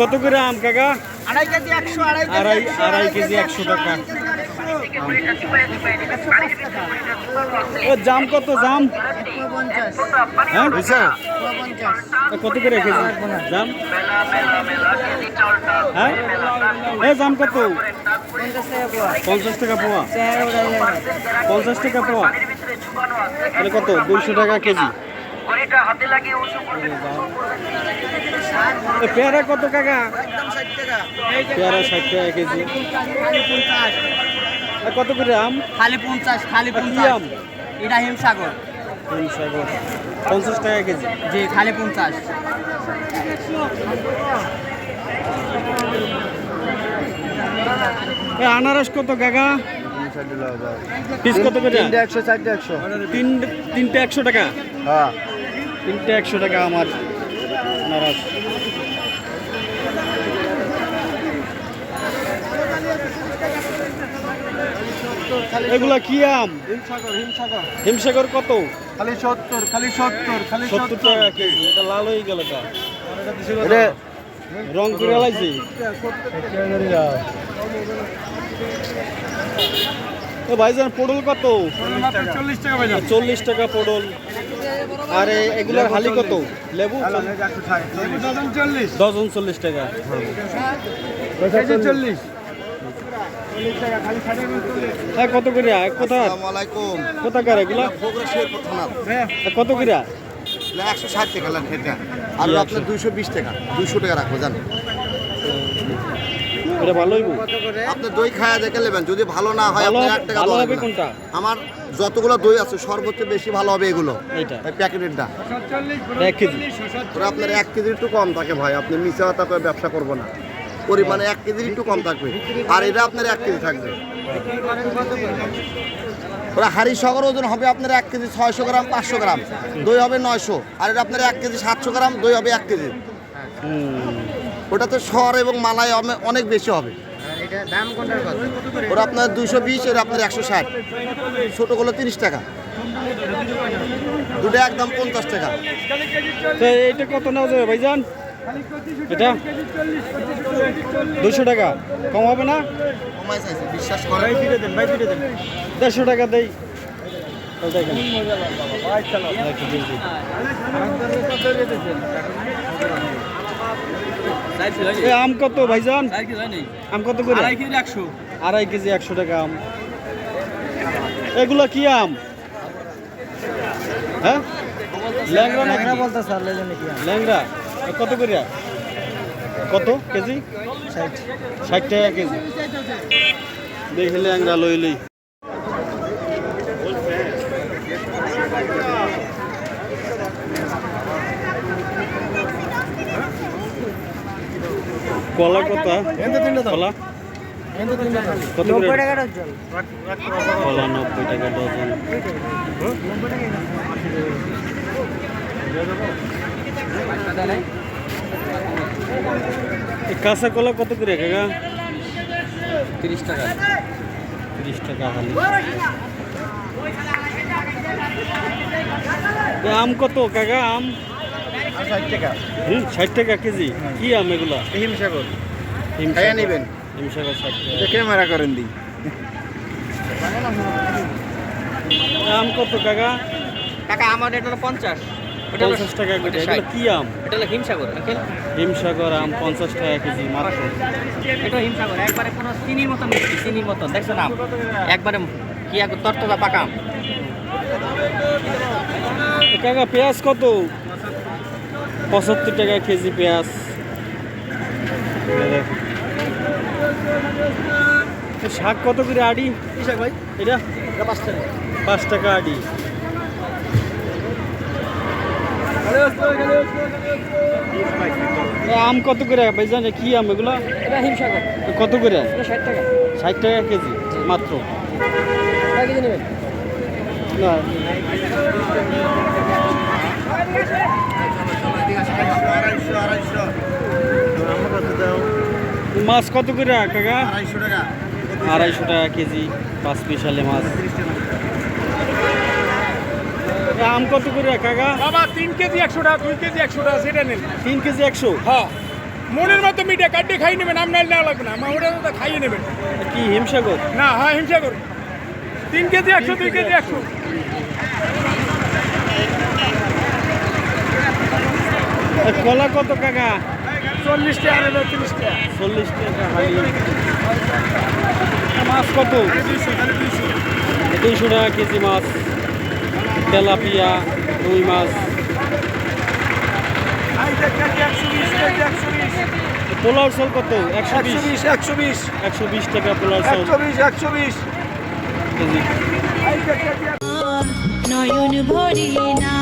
কত করে আম কাকা? আড়াই কেজি একশো আড়াই কেজি আড়াই কেজি একশো টাকা। ও জাম কত জাম? হ্যাঁ? বুঝছা? পঞ্চাশ কত করে কেজি? জাম? হ্যাঁ? এ জাম কত? পঞ্চাশ টাকা পোয়া। পঞ্চাশ টাকা পোয়া চেহারা পঞ্চাশ টাকা পোয়া। তাহলে কত? দুইশো টাকা কেজি। পেয়ারা কত কাকা একদম ষাট টাকা। পেয়ারা ষাট টাকা কেজি। পঞ্চাশ। কত করে আম? খালি পঞ্চাশ খালি পঞ্চাশ। আম? এটা হিমসাগর। হিমসাগর। পঞ্চাশ টাকা কেজি? জি খালি পঞ্চাশ। এ আনারস কত কাকা? পিস কত করে? একশো চারটে একশো। তিন তিনটে একশো টাকা? হ্যাঁ। তিনটে একশো টাকা আমার আনারস এগুলা কি আম? হিমসাগর হিমসাগর। হিমসাগর কত? খালি সত্তর খালি সত্তর খালি সত্তর টাকা কেজি এটা লাল হয়ে গেল এটা। রং। করে লাইছি? ভাইজান পটল কত? চল্লিশ টাকা ভাই চল্লিশ টাকা পটল। আর এগুলার হালি কত? লেবু ডজন চল্লিশ। টাকা। চল্লিশ। হ্যাঁ কত করে কোথা। আসসালামাইকুম কোথাকার এগুলা? থানা কত করে একশো ষাট টাকা আর আপনার দুইশো বিশ টাকা। দুইশো টাকা রাখব জান। এটা ভালো হইব? আপনি দই খায়া দেখে নেবেন। যদি ভালো না হয় হবে- এক টাকা ভালো হবে কোনটা? আমার যতগুলো দই আছে সর্বোচ্চ বেশি ভালো হবে এগুলো। এইটা। এই প্যাকেটেরটা। এক কেজি। ওরা আপনার এক কেজির একটু কম থাকে ভাই। আপনি মিশে তারপরে ব্যবসা করব না। পরিমাণে এক কেজির একটু কম থাকবে। আর এটা আপনার এক কেজি থাকবে। ওরা হাড়ি সগর ওজন হবে আপনার এক কেজি ছয়শো গ্রাম পাঁচশো গ্রাম। দই হবে নয়শো। আর এটা আপনার এক কেজি সাতশো গ্রাম দই হবে এক কেজি। ওটাতে সর এবং মালাই অনেক বেশি হবে। এটা দাম কোনটার কত ওটা আপনার দুশো বিশ ওটা আপনার একশো ষাট। ছোটোগুলো তিরিশ টাকা। দুটো একদম পঞ্চাশ টাকা। তো এইটা কত নেওয়া যাবে ভাইজান? এটা? দুশো টাকা। কম হবে না? বিশ্বাস করে দেড়শো টাকা দেই। ওটা এখানে। একশো কেজি। এ আম কত ভাইজান? আম কত করে? আড়াই কেজি একশো। টাকা আম। এগুলো কি আম? হ্যাঁ? বলতে স্যার কত করে? কত কেজি? ষাট। ষাট টাকা কেজি। দেখি ল্যাংড়া লই লই। কলা কত কলা কত করে? নব্বই টাকা ডজন কলা নব্বই টাকা ডজন এই কাঁচা কলা কত করে কাকা? তিরিশ টাকা। তিরিশ টাকা হালি। আম কত কাকা আম? ষাট টাকা। হুম ষাট টাকা কেজি? কি আম এগুলা? হিমসাগর। হিমসাগর। নিবেন। হিমসাগর ষাট টাকা। ক্যামেরা করেন দি? আম কত কাকা? টাকা আমার এটা হলো পঞ্চাশ। ওটা হলো- পঞ্চাশ টাকা কেজি। এগুলো কি আম? এটা হলো হিমসাগর দেখেন হিমসাগর আম পঞ্চাশ টাকা কেজি মাত্র। এটা হিমসাগর। একবারে কোনো চিনির মতন মিষ্টি চিনির মতন। দেখছ না একবারে কি এক তরতলা পাকা আম। কাকা পেঁয়াজ কত? পঁচাত্তর টাকা কেজি পেঁয়াজ। শাক কত করে আড়ি? ভাই? এটা? পাঁচ টাকা। পাঁচ টাকা আড়ি। আম কত করে? ভাইজান এ কি আম এগুলা? কত করে? ষাট টাকা। ষাট টাকা কেজি মাত্র। কয় কেজি নেবেন? না। মাছ কত করে কাকা? আড়াইশো টাকা আড়াইশো টাকা কেজি পাঁচ পিসালে মাছ। আম কত করে কাকা? বাবা তিন কেজি একশো টাকা দুই কেজি একশো টাকা সেটা নেন। তিন কেজি একশো? হ্যাঁ। মনের মতো মিটে কাটে খাই নেবেন আপনার নেওয়া লাগবে না ওটা তো খাইয়ে নেবেন। কি হিমসাগর? না হ্যাঁ করুন তিন কেজি একশো দুই কেজি একশো। কলা কত কাকা? চল্লিশ টাকা আর তিরিশ টাকা। চল্লিশ টাকা মাছ কত? দুইশো টাকা কেজি মাছ তেলাপিয়া রুই মাছ। একশো বিশ কেজি একশো বিশ। পোলাও চাল কত? একশো বিশ। একশো বিশ একশো বিশ। টাকা পোলাও চাল। একশো বিশ একশো বিশ। কেজি। নয়ন ভরি না।